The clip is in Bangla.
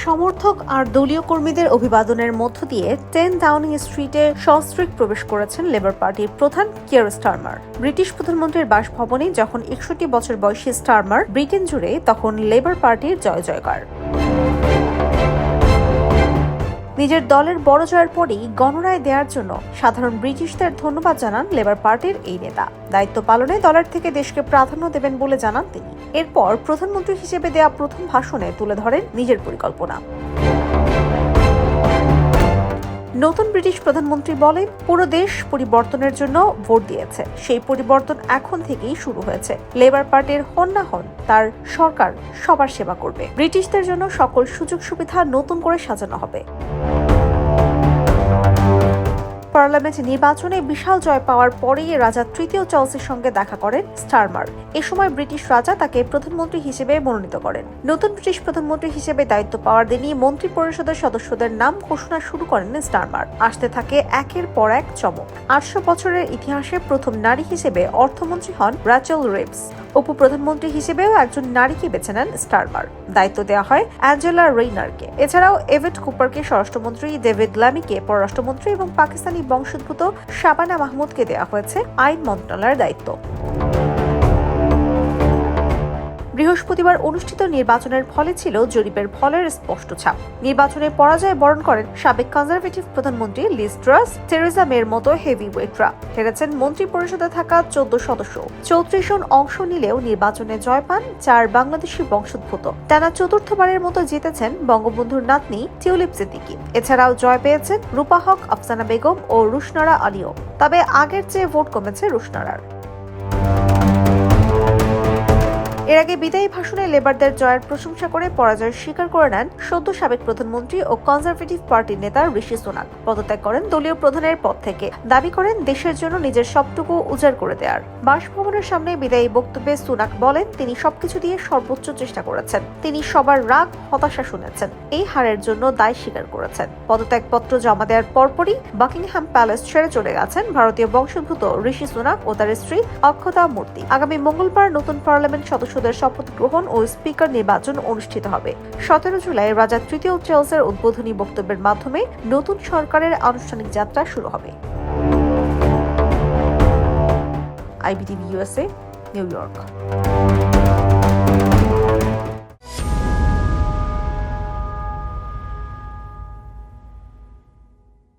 সমর্থক আর দলীয় কর্মীদের অভিবাদনের মধ্য দিয়ে টেন ডাউনিং স্ট্রিটে সস্ত্রিক প্রবেশ করেছেন লেবার পার্টির প্রধান কিয়ার স্টারমার ব্রিটিশ প্রধানমন্ত্রীর বাসভবনে যখন একষট্টি বছর বয়সী স্টারমার ব্রিটেন জুড়ে তখন লেবার পার্টির জয় জয়কার নিজের দলের বড় জয়ের পরেই গণরায় দেওয়ার জন্য সাধারণ ব্রিটিশদের ধন্যবাদ জানান লেবার পার্টির এই নেতা। দায়িত্ব পালনে দলের থেকে দেশকে প্রাধান্য দেবেন বলে জানান তিনি। এরপর প্রধানমন্ত্রী হিসেবে দেয়া প্রথম ভাষণে তুলে ধরেন নিজের পরিকল্পনা। নতুন ব্রিটিশ প্রধানমন্ত্রী বলেন, পুরো দেশ পরিবর্তনের জন্য ভোট দিয়েছে। সেই পরিবর্তন এখন থেকেই শুরু হয়েছে। লেবার পার্টির হন না হন, তার সরকার সবার সেবা করবে। ব্রিটিশদের জন্য সকল সুযোগ সুবিধা নতুন করে সাজানো হবে। পার্লামেন্ট নির্বাচনে বিশাল জয় পাওয়ার পরেই রাজা তৃতীয় চার্লসের সঙ্গে দেখা করেন স্টারমার। এ সময় ব্রিটিশ রাজা তাকে প্রধানমন্ত্রী হিসেবে মনোনীত করেন। নতুন ব্রিটিশ প্রধানমন্ত্রী হিসেবে দায়িত্ব পাওয়ার দিনই মন্ত্রী পরিষদের সদস্যদের নাম ঘোষণা শুরু করেন স্টারমার। আসতে থাকে একের পর এক চমক। আটশো বছরের ইতিহাসে প্রথম নারী হিসেবে অর্থমন্ত্রী হন রাচেল রেবস উপপ্রধানমন্ত্রী হিসেবেও একজন নারীকে বেছে নেন স্টারমার। দায়িত্ব দেওয়া হয় অ্যাঞ্জেলা রেইনারকে। এছাড়াও এভেট কুপারকে স্বরাষ্ট্রমন্ত্রী ডেভিড ল্যামিকে পররাষ্ট্রমন্ত্রী এবং পাকিস্তানি বংশোদ্ভূত শাবানা মাহমুদকে দেওয়া হয়েছে আইন মন্ত্রণালয়ের দায়িত্ব। বৃহস্পতিবার অনুষ্ঠিত নির্বাচনের ফলে ছিল জরিপের ফলের স্পষ্ট ছাপ। নির্বাচনে পরাজয় বরণ করেন সাবেক কনজারভেটিভ প্রধানমন্ত্রী লিজ ট্রাস টেরেজা মের মতো হেভি ওয়েটরা হেরেছেন মন্ত্রী পরিষদে থাকা চোদ্দ সদস্য। চৌত্রিশ জন অংশ নিলেও নির্বাচনে জয় পান চার বাংলাদেশি বংশোদ্ভূত। টানা চতুর্থবারের মতো জিতেছেন বঙ্গবন্ধুর নাতনি, টিউলিপ সিদ্দিকি। এছাড়াও জয় পেয়েছেন রূপা হক, আফসানা বেগম ও রুশনারা আলীও। তবে আগের চেয়ে ভোট কমেছে রুশনারার। আগে বিদায়ী ভাষণে লেবারদের জয়ের প্রশংসা করে পরাজয় স্বীকার করে নেন সদ্য সাবেক প্রধানমন্ত্রী ও কনজারভেটিভ পার্টির নেতা ঋষি সোনাক। পদত্যাগ করেন দলীয় প্রধানের পদ থেকে। দাবি করেন, দেশের জন্য নিজের সবটুকু উজাড় করে দেওয়ার বাসভবনের সামনে বিদায়ী বক্তব্যে সুনাক বলেন, তিনি সবকিছু দিয়ে সর্বোচ্চ চেষ্টা করেছেন। তিনি সবার রাগ, হতাশা শুনেছেন। এই হারের জন্য দায় স্বীকার করেছেন। পদত্যাগপত্র জমা দেওয়ার পরপরই বাকিংহাম প্যালেস ছেড়ে চলে গেছেন ভারতীয় বংশোদ্ভূত ঋষি সুনাক ও তার স্ত্রী অক্ষতা মূর্তি। আগামী মঙ্গলবার নতুন পার্লামেন্ট সদস্যদের শপথ গ্রহণ ও স্পিকার নির্বাচন অনুষ্ঠিত হবে। সতেরো জুলাই রাজা তৃতীয় চার্লসের উদ্বোধনী বক্তব্যের মাধ্যমে নতুন সরকারের আনুষ্ঠানিক যাত্রা শুরু হবে। IBTV USA New York.